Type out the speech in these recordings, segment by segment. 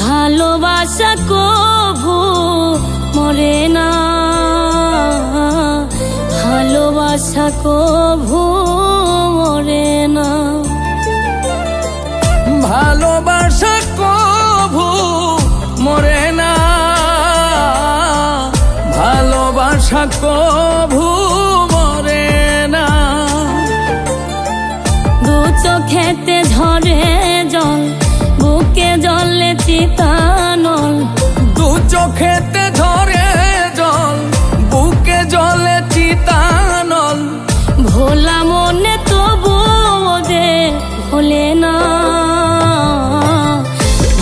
ভালোবাসা কভু মরে না। ভালোবাসা কভু মরে না। ভালোবাসা কভু মরে না। ভালোবাসা কভু মরে না। দু চোখেতে ঝরে জল বুকে জলে চিতানল দু চোখেতে ধরে জল বুকে জলে চিতানল। ভোলা মনে তবু যে ভোলে না।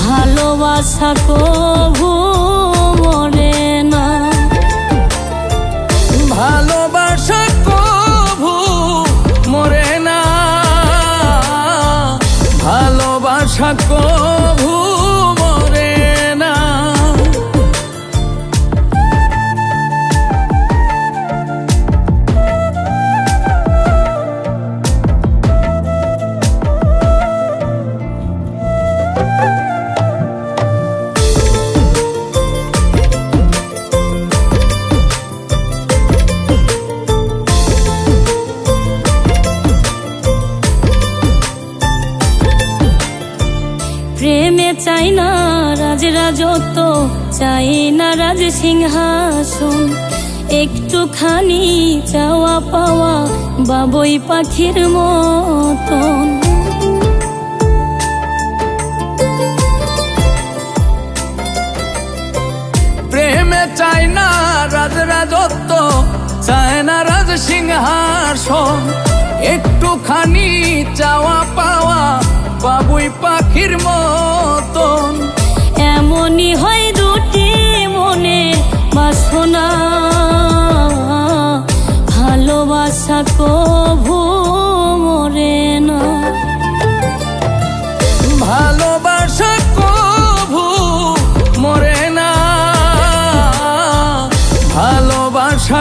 ভালোবাসা কভু চাই না রাজ রাজত্ব, চাই না রাজ সিংহাসন। একটুখানি চাওয়া পাওয়া বাবই পাখির মতন। প্রেমে চাই না রাজ রাজত্ব না রাজ সিংহাসন। একটুখানি চাওয়া পাওয়া বাবুই পাখির মতন। এমনই হয় দুটি মনে ভালোবাসা কভু মরে না। ভালোবাসা মরে না। ভালোবাসা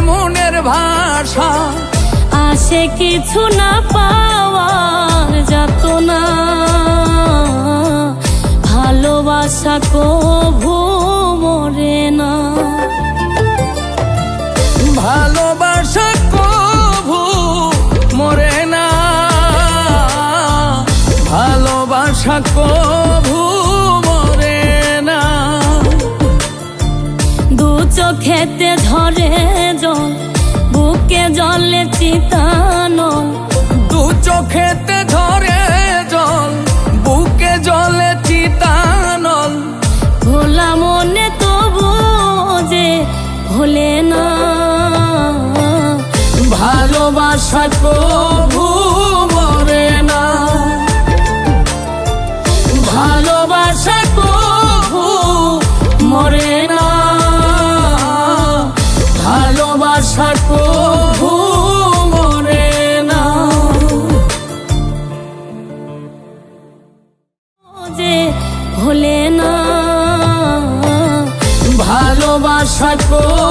ভাষা। আসে কিছু না পাওয়ার যাত না ভালোবাসা কভু মরে না। ভালোবাসা কভু মরে না। ভালোবাসা কভু মরে না। দু চোখেতে ঝরে জল জলে চিতানো দু চোখেতে ভোলে না ভালোবাসা কভু